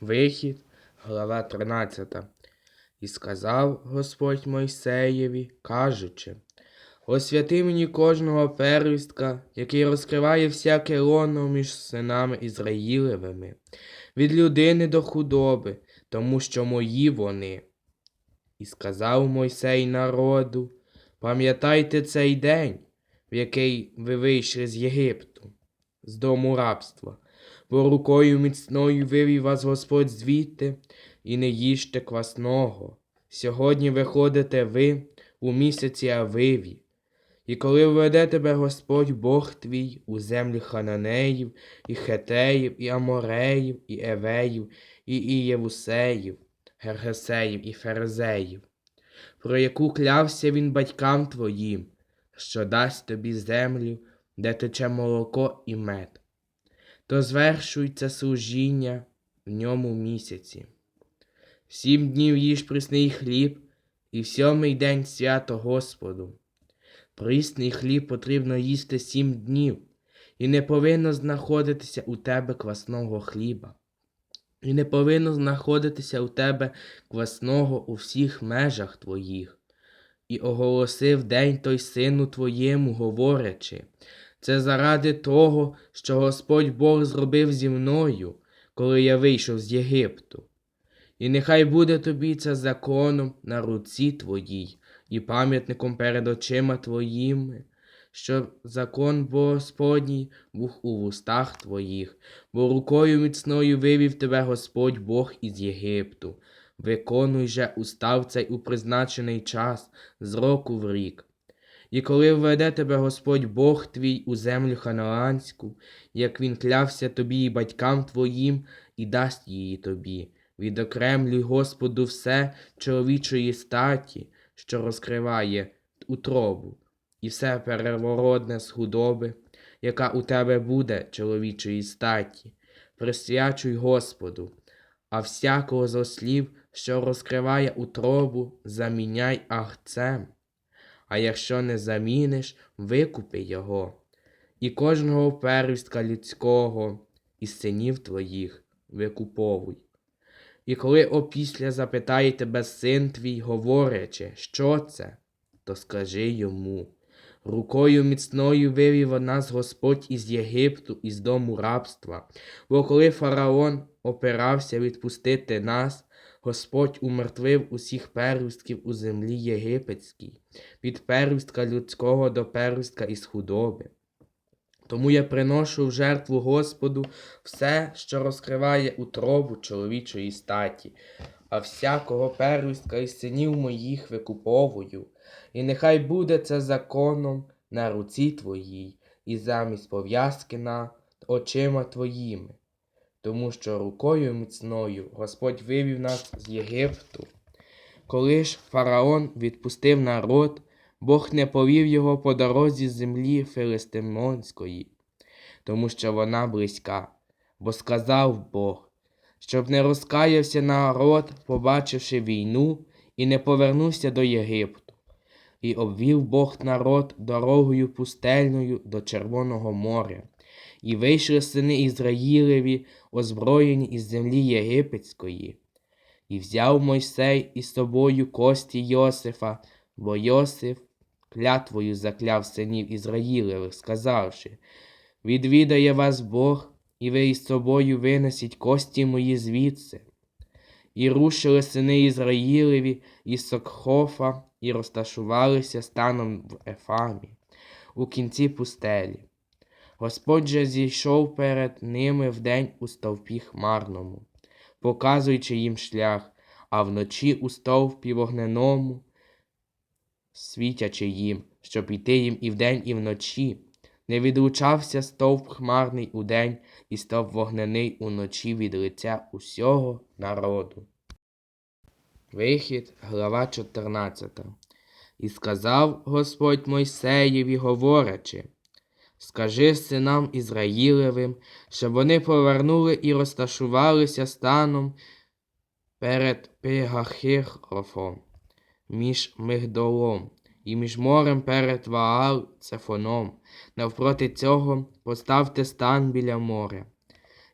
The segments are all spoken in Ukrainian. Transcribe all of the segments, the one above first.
Вихід, глава 13. І сказав Господь Мойсеєві, кажучи, Освяти мені кожного первістка, який розкриває всяке лоно між синами Ізраїлевими, від людини до худоби, тому що мої вони. І сказав Мойсей народу, пам'ятайте цей день, в який ви вийшли з Єгипту, з дому рабства, бо рукою міцною вивів вас Господь звідти, і не їжте квасного. Сьогодні виходите ви у місяці Авиві, і коли введе тебе Господь Бог твій у землі Хананеїв, і Хетеїв, і Амореїв, і Евеїв, і Ієвусеїв, Гергесеїв і Ферезеїв, про яку клявся він батькам твоїм, що дасть тобі землю, де тече молоко і мед, то звершуй це служіння в ньому місяці. Сім днів їж прісний хліб, і в сьомий день свято Господу. Прісний хліб потрібно їсти сім днів, і не повинно знаходитися у тебе квасного хліба. І не повинно знаходитися у тебе квасного у всіх межах твоїх. І оголосив день той сину твоєму, говорячи, це заради того, що Господь Бог зробив зі мною, коли я вийшов з Єгипту. І нехай буде тобі це законом на руці твоїй і пам'ятником перед очима твоїми, що закон Господній був у вустах твоїх, бо рукою міцною вивів тебе Господь Бог із Єгипту. Виконуй же устав цей у призначений час з року в рік. І коли введе тебе Господь Бог твій у землю ханаанську, як він клявся тобі і батькам твоїм, і дасть її тобі, відокремлюй Господу все чоловічої статі, що розкриває утробу, і все перевородне з худоби, яка у тебе буде чоловічої статі, присвячуй Господу, а всякого з ослів, що розкриває утробу, заміняй агцем. А якщо не заміниш, викупи його, і кожного первістка людського із синів твоїх викуповуй. І коли опісля запитає тебе син твій, говорячи, що це, то скажи йому. Рукою міцною вивів нас Господь із Єгипту, із дому рабства. Бо коли фараон опирався відпустити нас, Господь умертвив усіх первістків у землі єгипетській, від первістка людського до первістка із худоби. Тому я приношу в жертву Господу все, що розкриває утробу чоловічої статі, а всякого первістка із синів моїх викуповую, і нехай буде це законом на руці твоїй, і замість пов'язки над очима твоїми. Тому що рукою міцною Господь вивів нас з Єгипту. Коли ж фараон відпустив народ, Бог не повів його по дорозі землі Филистимонської, тому що вона близька, бо сказав Бог, щоб не розкаявся народ, побачивши війну, і не повернувся до Єгипту. І обвів Бог народ дорогою пустельною до Червоного моря, і вийшли сини Ізраїлеві, озброєні із землі єгипетської. І взяв Мойсей із собою кості Йосифа, бо Йосиф клятвою закляв синів Ізраїлевих, сказавши, відвідає вас Бог, і ви із собою винесіть кості мої звідси. І рушили сини Ізраїлеві із Сокхофа і розташувалися станом в Ефамі, у кінці пустелі. Господь же зійшов перед ними вдень у стовпі хмарному, показуючи їм шлях, а вночі у стовпі вогненому, світячи їм, щоб іти їм і вдень, і вночі. Не відлучався стовп хмарний удень і стовп вогнений уночі від лиця усього народу. Вихід, глава 14. І сказав Господь Мойсеєві, говорячи, Скажи синам Ізраїлевим, щоб вони повернули і розташувалися станом перед Пегахихрофом, між Мигдолом і між морем перед Ваал Цефоном. Навпроти цього поставте стан біля моря.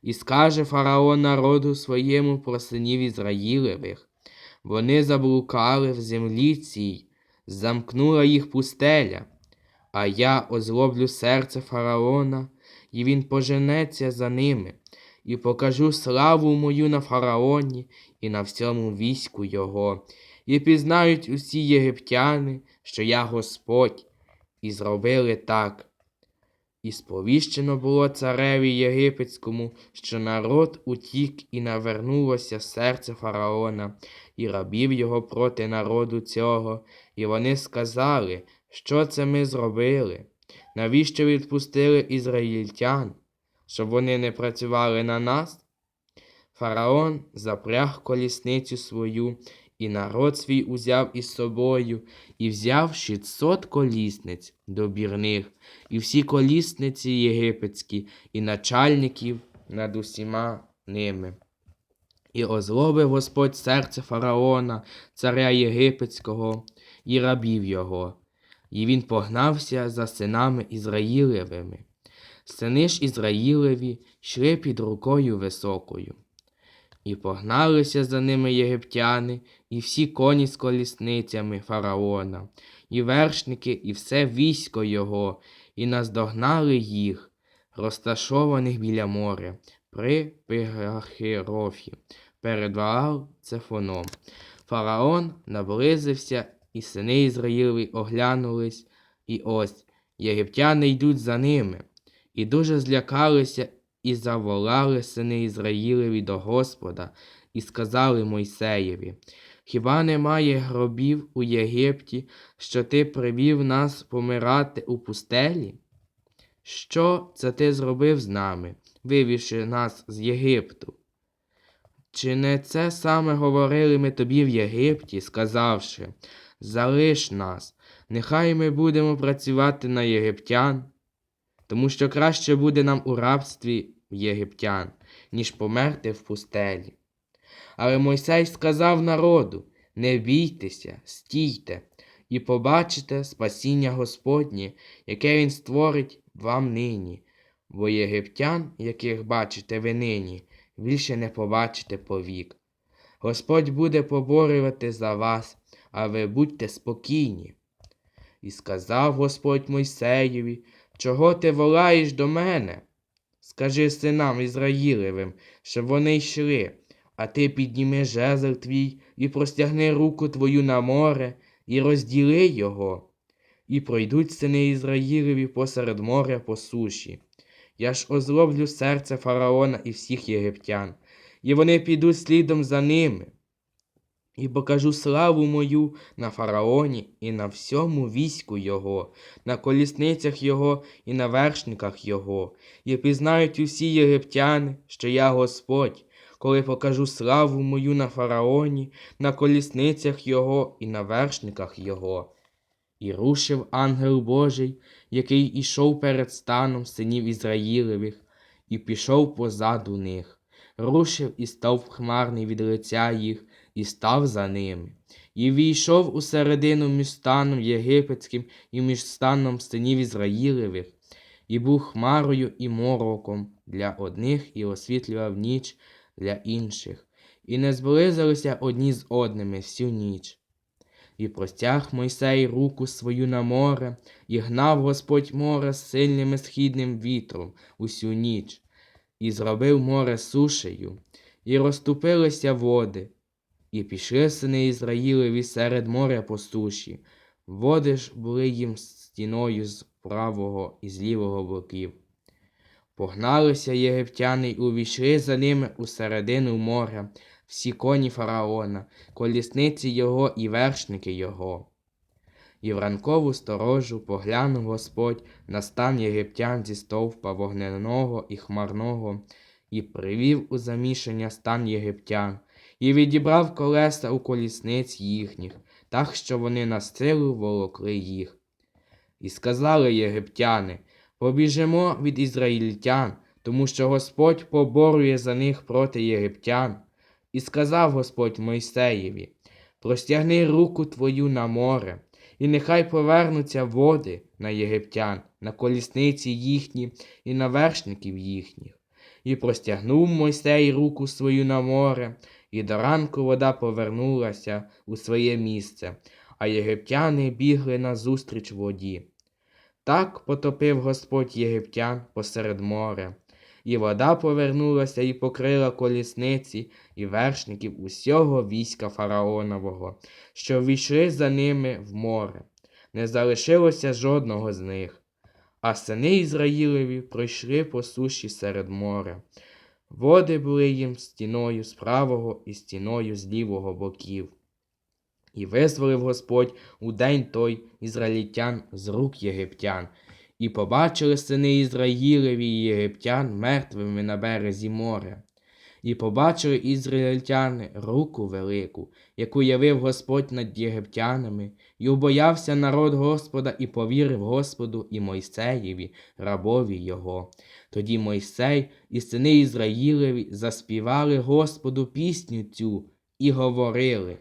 І скаже фараон народу своєму про синів Ізраїлевих. Вони заблукали в землі цій, замкнула їх пустеля. А я озлоблю серце фараона, і він поженеться за ними, і покажу славу мою на фараоні і на всьому війську його, і пізнають усі єгиптяни, що я Господь, і зробили так. І сповіщено було цареві єгипетському, що народ утік і навернулося серце фараона, і рабів його проти народу цього, і вони сказали, що це ми зробили? Навіщо відпустили ізраїльтян, щоб вони не працювали на нас? Фараон запряг колісницю свою, і народ свій узяв із собою, і взяв 600 колісниць добірних, і всі колісниці єгипетські, і начальників над усіма ними. І озлобив Господь серце фараона, царя єгипетського, і рабів його, і він погнався за синами Ізраїлевими. Сини ж Ізраїлеві йшли під рукою високою. І погналися за ними єгиптяни, і всі коні з колісницями фараона, і вершники, і все військо його, і наздогнали їх, розташованих біля моря, при Пигахирофі, перед Ваал Цефоном. Фараон наблизився, і сини Ізраїлеві оглянулись, і ось єгиптяни йдуть за ними, і дуже злякалися і заволали сини Ізраїлеві до Господа, і сказали Мойсеєві, Хіба немає гробів у Єгипті, що ти привів нас помирати у пустелі? Що це ти зробив з нами, вивівши нас з Єгипту? Чи не це саме говорили ми тобі в Єгипті, сказавши, залиш нас, нехай ми будемо працювати на єгиптян, тому що краще буде нам у рабстві єгиптян, ніж померти в пустелі. Але Мойсей сказав народу: Не бійтеся, стійте, і побачите спасіння Господнє, яке Він створить вам нині, бо єгиптян, яких бачите ви нині, більше не побачите повік. Господь буде поборювати за вас, а ви будьте спокійні. І сказав Господь Мойсеєві, чого ти волаєш до мене? Скажи синам Ізраїлевим, щоб вони йшли, а ти підніми жезл твій і простягни руку твою на море, і розділи його, і пройдуть сини Ізраїлеві посеред моря по суші. Я ж озлоблю серце фараона і всіх єгиптян, і вони підуть слідом за ними. І покажу славу мою на фараоні і на всьому війську його, на колісницях його і на вершниках його, і пізнають усі єгиптяни, що я Господь, коли покажу славу мою на фараоні, на колісницях його і на вершниках його. І рушив ангел Божий, який ішов перед станом синів Ізраїлевих, і пішов позаду них, рушив і став хмарний від лиця їх, і став за ними, і війшов у середину між станом єгипетським і між станом синів Ізраїлевих, і був хмарою і мороком для одних і освітлював ніч для інших, і не зблизилися одні з одними всю ніч. І простяг Мойсей руку свою на море, і гнав Господь море з сильним східним вітром усю ніч, і зробив море сушею, і розступилися води, і пішли сини Ізраїлеві серед моря по суші. Води ж були їм стіною з правого і з лівого боків. Погналися єгиптяни й увійшли за ними у середину моря, всі коні фараона, колісниці його і вершники його. І в ранкову сторожу поглянув Господь на стан єгиптян зі стовпа вогненого і хмарного, і привів у замішання стан єгиптян, і відібрав колеса у колісниць їхніх, так що вони на силу волокли їх. І сказали єгиптяни, побіжимо від ізраїльтян, тому що Господь поборує за них проти єгиптян. І сказав Господь Мойсеєві, простягни руку твою на море, і нехай повернуться води на єгиптян, на колісниці їхні і на вершників їхніх. І простягнув Мойсей руку свою на море, і до ранку вода повернулася у своє місце, а єгиптяни бігли назустріч воді. Так потопив Господь єгиптян посеред моря, і вода повернулася і покрила колісниці і вершників усього війська фараонового, що ввійшли за ними в море. Не залишилося жодного з них. А сини Ізраїлеві пройшли по суші серед моря. Води були їм стіною з правого і стіною з лівого боків. І визволив Господь у день той ізраїльтян з рук єгиптян, і побачили сини Ізраїлеві і єгиптян мертвими на березі моря. І побачили ізраїльтяни руку велику, яку явив Господь над єгиптянами, і убоявся народ Господа і повірив Господу і Мойсеєві, рабові його. Тоді Мойсей і сини Ізраїлеві заспівали Господу пісню цю і говорили.